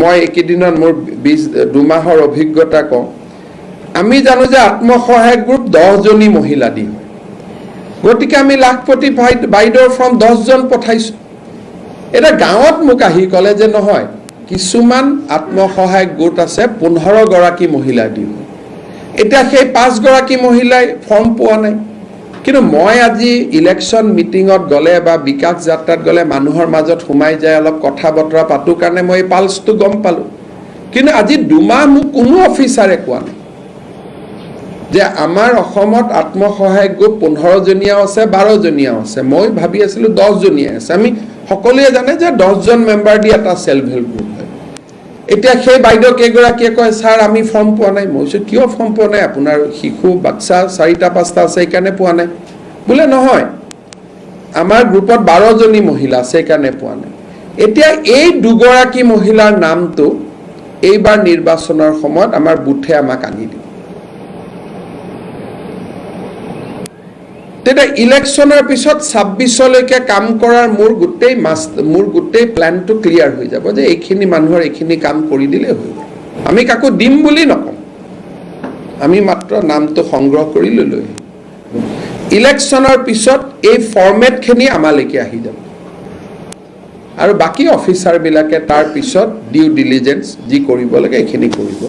মই এইকেইদিনত মোৰ বিছ, দুমাহৰ অভিজ্ঞতা কওঁ। আমি জানো যে আত্মসহায়ক গ্ৰুপ দহজনী মহিলা দি গতিকে আমি লাখপতি বাইদেউৰ ফ্ৰম দহজন পঠাইছোঁ। এতিয়া গাঁৱত মোক আহি ক'লে যে নহয়, কিছুমান আত্মসহায়ক গোট আছে, পোন্ধৰগৰাকী মহিলা দি এতিয়া সেই পাঁচগৰাকী মহিলাই ফৰ্ম পোৱা নাই। কিন্তু মই আজি ইলেকশ্যন মিটিঙত গ'লে বা বিকাশ যাত্ৰাত গ'লে মানুহৰ মাজত সোমাই যায়, অলপ কথা বতৰা পাতোঁ কাৰণে মই এই পালচটো গম পালোঁ। কিন্তু আজি দুমাহ মোক কোনো অফিচাৰে কোৱা নাই। যে আমাৰ অসমত আত্মসহায়ক গোট পোন্ধৰজনীয়াও আছে, বাৰজনীয়াও আছে। মই ভাবি আছিলোঁ দহজনীয়া আছে। আমি সকলোৱে জানে যে দহজন মেম্বাৰ দি এটা চেল্ফ হেল্প গ্ৰুপ এতিয়া সেই বাইদেউ কেইগৰাকীয়ে কয় ছাৰ আমি ফৰ্ম পোৱা নাই। মই কৈছোঁ কিয় ফৰ্ম পোৱা নাই? আপোনাৰ শিশু বাচ্চা চাৰিটা পাঁচটা আছে সেইকাৰণে পোৱা নাই। বোলে নহয় আমাৰ গ্ৰুপত বাৰজনী মহিলা আছে সেইকাৰণে পোৱা নাই। এতিয়া এই দুগৰাকী মহিলাৰ নামটো এইবাৰ নিৰ্বাচনৰ সময়ত আমাৰ বুথে আমাক আনি দিব। তেতিয়া ইলেকশ্যনৰ পিছত ছাব্বিছলৈকে কাম কৰাৰ মোৰ গোটেই মাছ, মোৰ গোটেই প্লেনটো ক্লিয়াৰ হৈ যাব যে এইখিনি মানুহৰ এইখিনি কাম কৰি দিলেই হৈ গ'ল। আমি কাকো দিম বুলি নকওঁ। আমি মাত্ৰ নামটো সংগ্ৰহ কৰি লৈ লৈ ইলেকশ্যনৰ পিছত এই ফৰ্মেটখিনি আমালৈকে আহি যাব। আৰু বাকী অফিচাৰবিলাকে তাৰ পিছত ডিউ ডিলিজেঞ্চ যি কৰিব লাগে এইখিনি কৰিব।